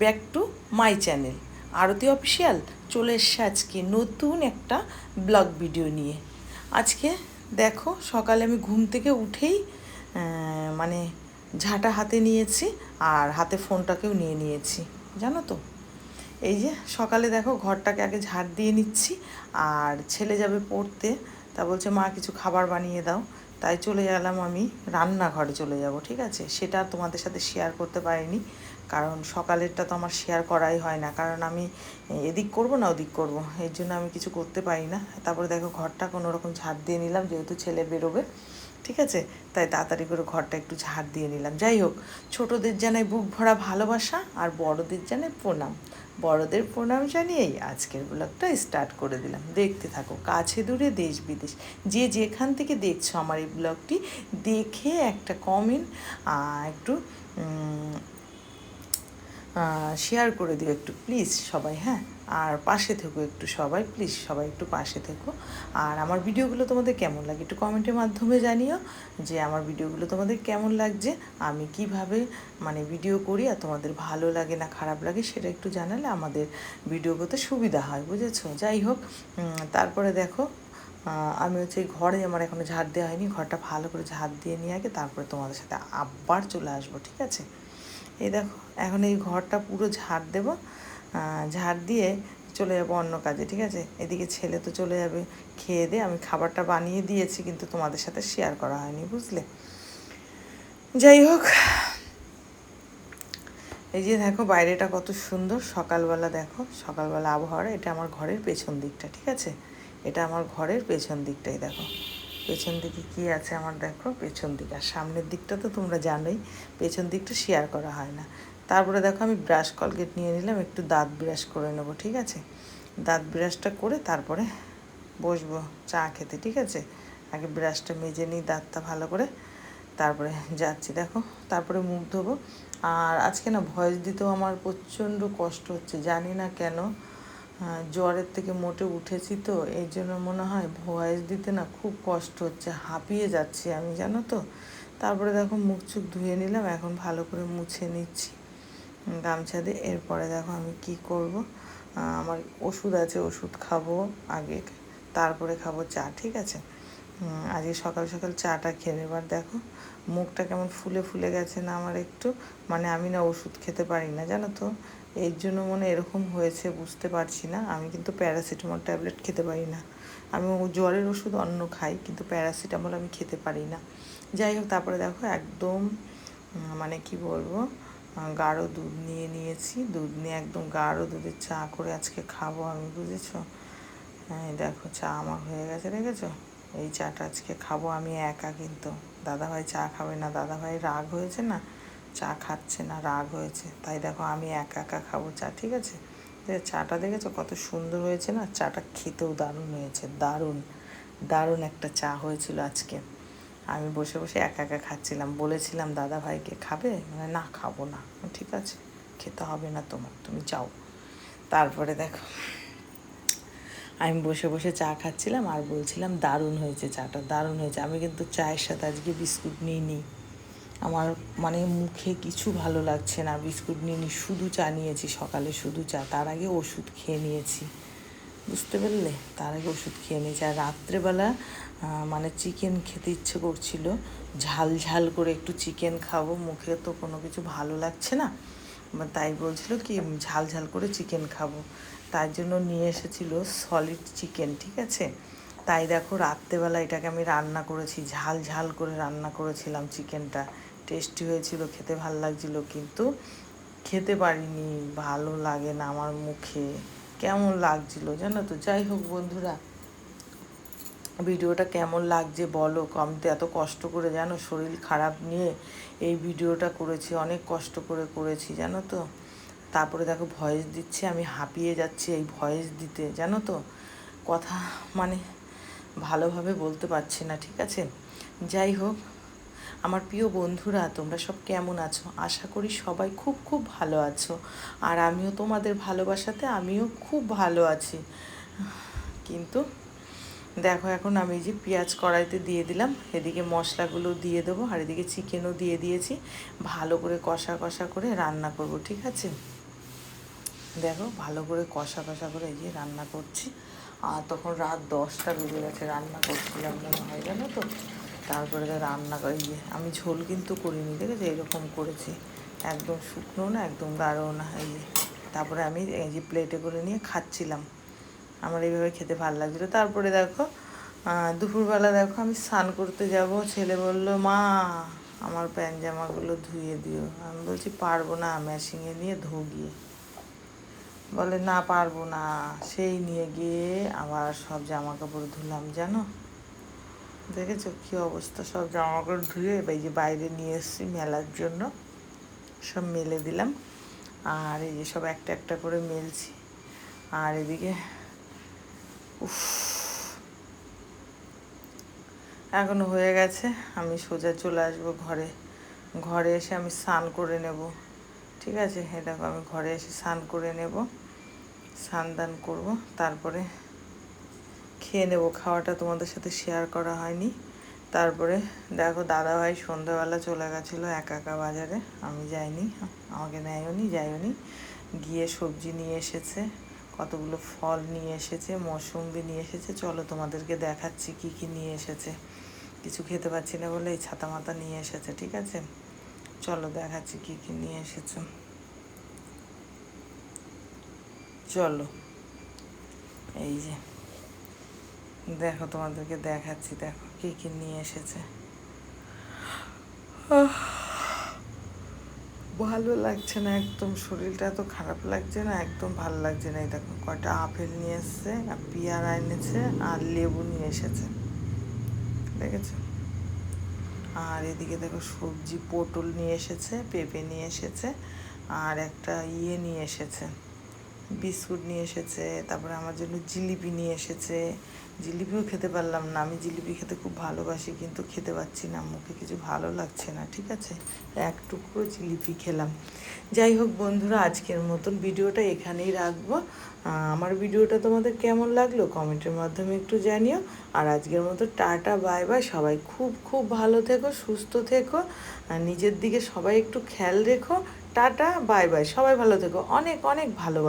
Back to my channel. Arati official, চলে এসছে আজকে নতুন একটা ব্লগ ভিডিও নিয়ে। আজকে দেখো, সকালে আমি ঘুম থেকে উঠেই মানে ঝাঁটা হাতে নিয়েছি আর হাতে ফোনটাকেও নিয়ে নিয়েছি। জানো তো? এই যে সকালে দেখো, ঘরটাকে আগে ঝাড় দিয়ে নিচ্ছি আর ছেলে যাবে পড়তে, তা বলছে, মা, কিছু খাবার বানিয়ে দাও। তাই চলে গেলাম আমি রান্নাঘরে চলে যাব, ঠিক আছে? সেটা তোমাদের সাথে শেয়ার করতে পারিনি। কারণ সকালেরটা তো আমার শেয়ার করাই হয় না। কারণ আমি এদিক করব না ওদিক করব। এর জন্য আমি কিছু করতে পারি না। তারপরে দেখো ঘরটা কোনো রকম ঝাড় দিয়ে নিলাম, যেহেতু ছেলে বেরোবে, ঠিক আছে? তাই তাড়াতাড়ি করে ঘরটা একটু ঝাড় দিয়ে নিলাম। যাই হোক, ছোটোদের জানাই বুক ভরা ভালোবাসা আর বড়দের জানাই প্রণাম। বড়দের প্রণাম জানিয়েই আজকের ব্লগটা স্টার্ট করে দিলাম। দেখতে থাকো, কাছে দূরে দেশ বিদেশ। যে যেখান থেকে দেখছ আমার এই ব্লগটি দেখে একটা কমেন্ট একটু শেয়ার করে দিও একটু প্লিজ সবাই হ্যাঁ? আর পাশে থেকো একটু সবাই প্লিজ সবাই একটু পাশে থেকো। আর আমার ভিডিওগুলো তোমাদের কেমন লাগে একটু কমেন্টের মাধ্যমে জানিও যে আমার ভিডিওগুলো তোমাদের কেমন লাগছে, আমি কীভাবে মানে ভিডিও করি আর তোমাদের ভালো লাগে না খারাপ লাগে সেটা একটু জানালে আমাদের ভিডিও করতে সুবিধা হয়, বুঝেছ? যাই হোক তারপরে দেখো আমি হচ্ছে ঘরে আমার এখনও ঝাড় দেওয়া হয়নি, ঘরটা ভালো করে ঝাড় দিয়ে নিয়ে আগে তারপরে তোমাদের সাথে আবার চলে আসব, ঠিক আছে? এই দেখো, এখন এই ঘরটা পুরো ঝাড় দেব ঝাড় দিয়ে চলে যাব অন্য কাজে, ঠিক আছে? এদিকে ছেলে তো চলে যাবে খেয়ে দিয়ে, আমি খাবারটা বানিয়ে দিয়েছি, কিন্তু তোমাদের সাথে শেয়ার করা হয়নি, বুঝলে? যাই হোক, এই যে দেখো, বাইরেটা কত সুন্দর, সকালবেলা দেখো, সকালবেলা আবহাওয়া এটা আমার ঘরের পেছন দিকটা, ঠিক আছে? এটা আমার ঘরের পেছন দিকটাই দেখো। পেছন দিকে কি আছে আমার দেখো, পেছন দিক। আর সামনের দিকটা তো তোমরা জানোই, পেছন দিকটা শেয়ার করা হয় না। তারপরে দেখো আমি ব্রাশ কলগেট নিয়ে নিলাম, একটু দাঁত ব্রাশ করে নেব, ঠিক আছে? দাঁত ব্রাশটা করে তারপরে বসবো, চা খেতে, ঠিক আছে? আগে ব্রাশটা মেজে নিই, দাঁতটা ভালো করে। তারপরে যাচ্ছি, দেখো। তারপরে মুখ ধোবো। আর আজকে না ভয়েস দিতেও আমার প্রচণ্ড কষ্ট হচ্ছে, জানি না কেন। জ্বরের থেকে মোটে উঠেছি তো এই জন্য মনে হয় ভয়েস দিতে না খুব কষ্ট হচ্ছে, হাঁপিয়ে যাচ্ছি আমি, জানো তো। তারপরে দেখো মুখ চুখ ধুয়ে নিলাম, এখন ভালো করে মুছে নিচ্ছি। গামছা দিয়ে, এরপরে দেখো আমি কি করব। আমার ওষুধ আছে, ওষুধ খাব আগে, তারপরে খাব চা, ঠিক আছে? আজকে সকাল সকাল চাটা খেয়ে এবার দেখো, মুখটা কেমন ফুলে ফুলে গেছে না আমার একটু মানে আমি না ওষুধ খেতে পারি না, জানো তো। এর জন্য মনে এরকম হয়েছে, বুঝতে পারছি না। আমি কিন্তু প্যারাসিটামল ট্যাবলেট খেতে পারি না। আমি জ্বরের ওষুধ অন্য খাই, কিন্তু প্যারাসিটামল আমি খেতে পারি না। যাই হোক, তারপরে দেখো একদম মানে কি বলব গাঢ় দুধ নিয়ে নিয়েছি। দুধ নিয়ে একদম গাঢ় দুধের চা করে আজকে খাব আমি, বুঝেছ? হ্যাঁ দেখো, চা আমার হয়ে গেছে, দেখেছ? এই চাটা আজকে খাব আমি একা কিন্তু। দাদাভাই চা খাবে না। দাদাভাই রাগ হয়েছে না? চা খাচ্ছে না, রাগ হয়েছে। তাই দেখো আমি একা একা খাব চা, ঠিক আছে? চাটা দেখেছ? কত সুন্দর হয়েছে না? চাটা খেতেও দারুণ হয়েছে, দারুণ। দারুণ একটা চা হয়েছিল আজকে। আমি বসে বসে একা একা খাচ্ছিলাম। বলেছিলাম, দাদা ভাইকে খাবে? মানে না, খাব না। ঠিক আছে, খেতে হবে না তোমার, তুমি যাও। তারপরে দেখো, আমি বসে বসে চা খাচ্ছিলাম আর বলছিলাম, দারুণ হয়েছে চাটা, দারুণ হয়েছে। আমি কিন্তু চায়ের সাথে আজকে বিস্কুট নিয়ে নিই আমার মানে মুখে কিছু ভালো লাগছে না। বিস্কুট নিয়ে শুধু চা নিয়েছি, সকালে শুধু চা। তার আগে ওষুধ খেয়ে নিয়েছি। বুঝতে পারলে? তার আগে ওষুধ খেয়ে নিয়েছি। আর রাত্রেবেলা মানে চিকেন খেতে ইচ্ছে করছিল। ঝাল ঝাল করে একটু চিকেন খাব। মুখে তো কোনো কিছু ভালো লাগছে না। তাই বলছিল কি ঝাল ঝাল করে চিকেন খাব। তার জন্য নিয়ে এসেছিল সলিড চিকেন ঠিক আছে? তাই দেখো, রাত্রেবেলা এটাকে আমি রান্না করেছি। ঝাল ঝাল করে রান্না করেছিলাম চিকেনটা টেস্টি হয়েছিল, খেতে ভালো লাগছিল কিন্তু খেতে পারিনি, ভালো লাগে না আমার মুখে। কেমন লাগছিল জানো তো? যাই হোক বন্ধুরা, ভিডিওটা কেমন লাগছে বলো? আমি তো এত কষ্ট করে জানো, শরীর খারাপ নিয়ে এই ভিডিওটা করেছি, অনেক কষ্ট করে করেছি জানো তো? তারপরে দেখো ভয়েস দিচ্ছে, আমি হাঁপিয়ে যাচ্ছি এই ভয়েস দিতে, জানো তো? কথা মানে ভালোভাবে বলতে পারছি না, ঠিক আছে? যাই হোক আমার প্রিয় বন্ধুরা, তোমরা সব কেমন আছো? আশা করি সবাই খুব খুব ভালো আছো। আর আমিও তোমাদের ভালোবাসাতে আমিও খুব ভালো আছি। কিন্তু দেখো, এখন আমি এই যে পেঁয়াজ কড়াইতে দিয়ে দিলাম। এদিকে মশলাগুলো দিয়ে দেবো আর এদিকে চিকেনও দিয়ে দিয়েছি। ভালো করে কষা কষা করে রান্না করব, ঠিক আছে? দেখো, ভালো করে কষা কষা করে এই যে রান্না করছি। আর তখন রাত দশটা বেজে গেছে, রান্না করছিলাম মনে হয় জানো তো? তারপরে রান্না করে এই যে আমি ঝোল কিন্তু করিনি, দেখেছ? এরকম করেছি। একদম শুকনো না, একদম গাঢ় না, এই তারপরে আমি এই যে প্লেটে করে নিয়ে খাচ্ছিলাম। আমার এইভাবে খেতে ভালো লাগছিল। তারপরে দেখো দুপুরবেলা দেখো, আমি স্নান করতে যাব। ছেলে বলল, মা, আমার প্যান্ট জামাগুলো ধুয়ে দিও। আমি বলছি, পারব না। মেশিনে নিয়ে ধো গিয়ে। বলে, না, পারব না। সেই নিয়ে গিয়ে আবার সব জামা কাপড় ধুলাম, জানো? দেখেছ কি অবস্থা? সব জামা কাপড় ধুয়ে এই যে বাইরে নিয়ে এসেছি মেলার জন্য। সব মেলে দিলাম। আর এই যে সব একটা একটা করে মেলছি। আর এদিকে, উফ, এখন হয়ে গেছে। আমি সোজা চলে আসব ঘরে। ঘরে এসে আমি স্নান করে নেব। ঠিক আছে? দেখো আমি ঘরে এসে স্নান করে নেব। স্নান দান করব। তারপরে খেয়ে নেব, খাওয়াটা তোমাদের সাথে শেয়ার করা হয়নি। তারপরে দেখো দাদাভাই সন্ধ্যাবেলা চলে গেছিল একা একা বাজারে, আমি যাইনি, আমাকে নেয়নি যাইনি গিয়ে সবজি নিয়ে এসেছে, কতগুলো ফল নিয়ে এসেছে মৌসুম্বি নিয়ে এসেছে। চলো তোমাদেরকে দেখাচ্ছি কি কি নিয়ে এসেছে। কিছু খেতে পাচ্ছি না বলে এই ছাতা মাতা নিয়ে এসেছে, ঠিক আছে? চলো দেখাচ্ছি কি কি নিয়ে এসেছে। চলো, এই যে। দেখো, তোমাদেরকে দেখাচ্ছি, দেখো কি কি নিয়ে এসেছে। ভালো লাগছে না একদম, শরীরটা এত খারাপ লাগছে না, একদম ভালো লাগছে না। এই দেখো, কয়টা আপেল নিয়ে এসছে, আর পেয়ারা এনেছে, আর লেবু নিয়ে এসেছে। দেখেছ? আর এদিকে দেখো, সবজি পটল নিয়ে এসেছে, পেঁপে নিয়ে এসেছে, আর একটা ইয়ে নিয়ে এসেছে। বিস্কুট নিয়ে এসেছে, তারপরে আমার জন্য জিলিপি নিয়ে এসেছে। জিলিপিও খেতে পারলাম না, আমি জিলিপি খেতে খুব ভালোবাসি, কিন্তু খেতে পাচ্ছি না, মুখে কিছু ভালো লাগছে না, ঠিক আছে? এক টুকরো জিলিপি খেলাম। যাই হোক বন্ধুরা, আজকের মতন ভিডিওটা এখানেই রাখব। আমার ভিডিওটা তোমাদের কেমন লাগল কমেন্টের মাধ্যমে একটু জানিও। আর আজকের মতো টাটা, বাই বাই। সবাই খুব খুব ভালো থেকো, সুস্থ থেকো। নিজের দিকে সবাই একটু খেয়াল রেখো। Tata, bye bye. সবাই ভালো থেকো। অনেক অনেক ভালো